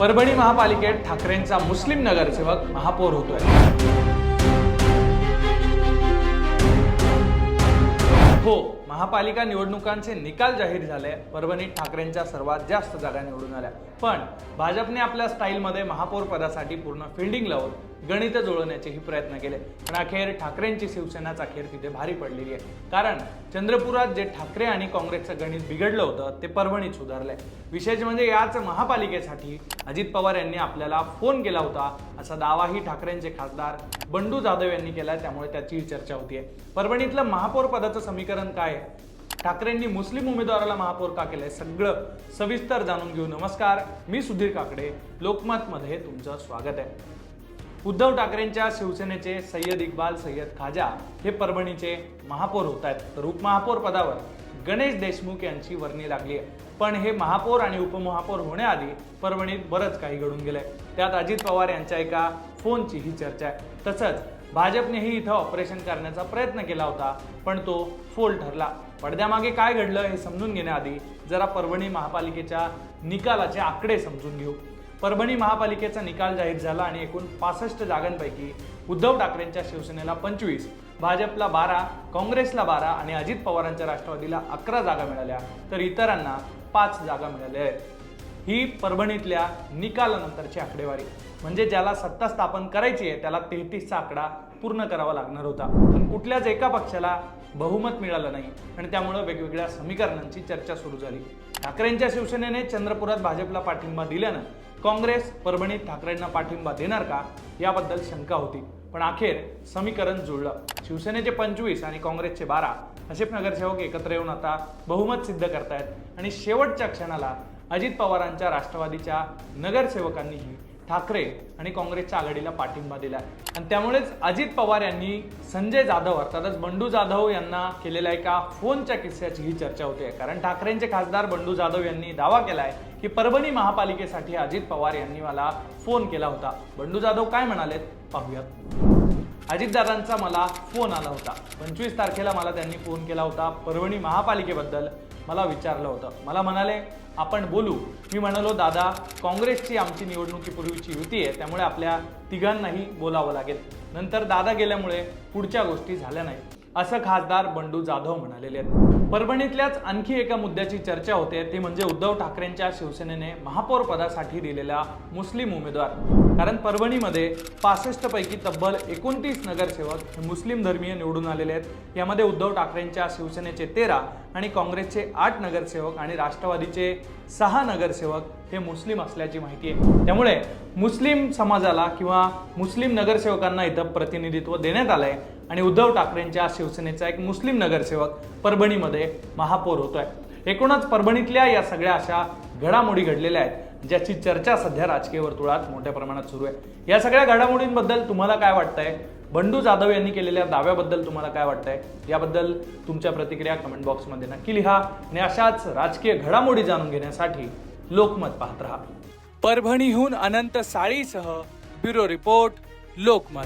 परभणी महापालिकेत ठाकरेंचा मुस्लिम नगरसेवक महापौर होतोय. हो महापालिका निवडणुकांचे निकाल जाहीर झाले. परभणीत ठाकरेंच्या सर्वात जास्त जागा निवडून आल्या. पण भाजपने आपल्या स्टाईलमध्ये महापौर पदासाठी पूर्ण फिल्डिंग लावून गणित जुळवण्याचेही प्रयत्न केले. पण अखेर ठाकरेंची शिवसेनाच अखेर तिथे भारी पडलेली आहे. कारण चंद्रपुरात जे ठाकरे आणि काँग्रेसचं गणित बिघडलं होतं ते परभणीत सुधारलंय. विशेष म्हणजे याच महापालिकेसाठी अजित पवार यांनी आपल्याला फोन केला होता असा दावाही ठाकरेंचे खासदार बंडू जाधव यांनी केला त्यामुळे त्याची चर्चा होतीये. परभणीतलं महापौर पदाचं समीकरण काय ठाकरेंनी मुस्लिम उमेदवाराला महापौर का केलंय? सगळं सविस्तर जाणून घेऊ. नमस्कार मी सुधीर काकडे. लोकमतमध्ये तुमचं स्वागत आहे. उद्धव ठाकरेंच्या शिवसेनेचे सय्यद इक्बाल सय्यद खाजा हे परभणीचे महापौर होत आहेत तर उपमहापौर पदावर गणेश देशमुख यांची वर्णी लागली आहे. पण हे महापौर आणि उपमहापौर होण्याआधी परभणीत बरंच काही घडून गेलंय. त्यात अजित पवार यांच्या एका फोनची ही चर्चा आहे. तसंच भाजपनेही इथं ऑपरेशन करण्याचा प्रयत्न केला होता पण तो फोल ठरला. पडद्यामागे काय घडलं हे समजून घेण्याआधी जरा परभणी महापालिकेच्या निकालाचे आकडे समजून घेऊ. परभणी महापालिकेचा निकाल जाहीर झाला आणि एकूण पासष्ट जागांपैकी उद्धव ठाकरेंच्या शिवसेनेला पंचवीस भाजपला बारा काँग्रेसला बारा आणि अजित पवारांच्या राष्ट्रवादीला अकरा जागा मिळाल्या तर इतरांना पाच जागा मिळाल्या आहेत. ही परभणीतल्या निकालानंतरची आकडेवारी. म्हणजे ज्याला सत्ता स्थापन करायची आहे त्याला तेहतीसचा आकडा पूर्ण करावा लागणार होता. पण कुठल्याच एका पक्षाला बहुमत मिळालं नाही. आणि त्यामुळं वेगवेगळ्या समीकरणांची चर्चा सुरू झाली. ठाकरेंच्या शिवसेनेने चंद्रपुरात भाजपला पाठिंबा दिल्यानं काँग्रेस परभणीत ठाकरेंना पाठिंबा देणार का? याबद्दल शंका होती. पण अखेर समीकरण जुळलं. शिवसेनेचे पंचवीस आणि काँग्रेसचे बारा. असे नगरसेवक एकत्र येऊन आता बहुमत सिद्ध करतायत. आणि शेवटच्या क्षणाला अजित पवारांच्या राष्ट्रवादीच्या नगरसेवकांनीही ठाकरे आणि काँग्रेसच्या आघाडीला पाठिंबा दिला आहे आणि त्यामुळेच अजित पवार यांनी संजय जाधव अर्थातच बंडू जाधव यांना केलेल्या एका फोनच्या किस्स्याची ही चर्चा होते. कारण ठाकरेंचे खासदार बंडू जाधव यांनी दावा केला आहे की परभणी महापालिकेसाठी अजित पवार यांनी मला फोन केला होता. बंडू जाधव काय म्हणालेत? पाहूयात. अजितदादांचा मला फोन आला होता. पंचवीस तारखेला मला त्यांनी फोन केला होता परभणी महापालिकेबद्दल. मला विचारलं होतं. मला म्हणाले आपण बोलू. मी म्हणालो दादा काँग्रेसची आमची निवडणुकीपूर्वीची युती आहे. त्यामुळे आपल्या तिघांनाही बोलावं लागेल. नंतर दादा गेल्यामुळे पुढच्या गोष्टी झाल्या नाहीत. असं खासदार बंडू जाधव म्हणालेले आहेत. परभणीतल्याच आणखी एका मुद्द्याची चर्चा होते ती म्हणजे उद्धव ठाकरेंच्या शिवसेनेने महापौर पदासाठी दिलेला मुस्लिम उमेदवार. कारण परभणीमध्ये पासष्ट पैकी तब्बल एकोणतीस नगरसेवक हे मुस्लिम धर्मीय निवडून आलेले आहेत. यामध्ये उद्धव ठाकरेंच्या शिवसेनेचे तेरा आणि काँग्रेसचे आठ नगरसेवक आणि राष्ट्रवादीचे सहा नगरसेवक हे मुस्लिम असल्याची माहिती आहे. त्यामुळे मुस्लिम समाजाला किंवा मुस्लिम नगरसेवकांना इथं प्रतिनिधित्व देण्यात आलंय आणि उद्धव ठाकरेंच्या शिवसेनेचा एक मुस्लिम नगरसेवक परभणीमध्ये महापौर होतोय. एकूणच परभणीतल्या या सगळ्या अशा घडामोडी घडलेल्या आहेत ज्याची चर्चा सध्या राजकीय वर्तुळात मोठ्या प्रमाणात सुरू आहे. या सगळ्या घडामोडींबद्दल तुम्हाला काय वाटतंय? बंडू जाधव यांनी केलेल्या दाव्याबद्दल तुम्हाला काय वाटतंय? याबद्दल तुमच्या प्रतिक्रिया कमेंट बॉक्समध्ये नक्की लिहा आणि अशाच राजकीय घडामोडी जाणून घेण्यासाठी लोकमत पाहत राहा. परभणीहून अनंत साळीसह ब्युरो रिपोर्ट लोकमत.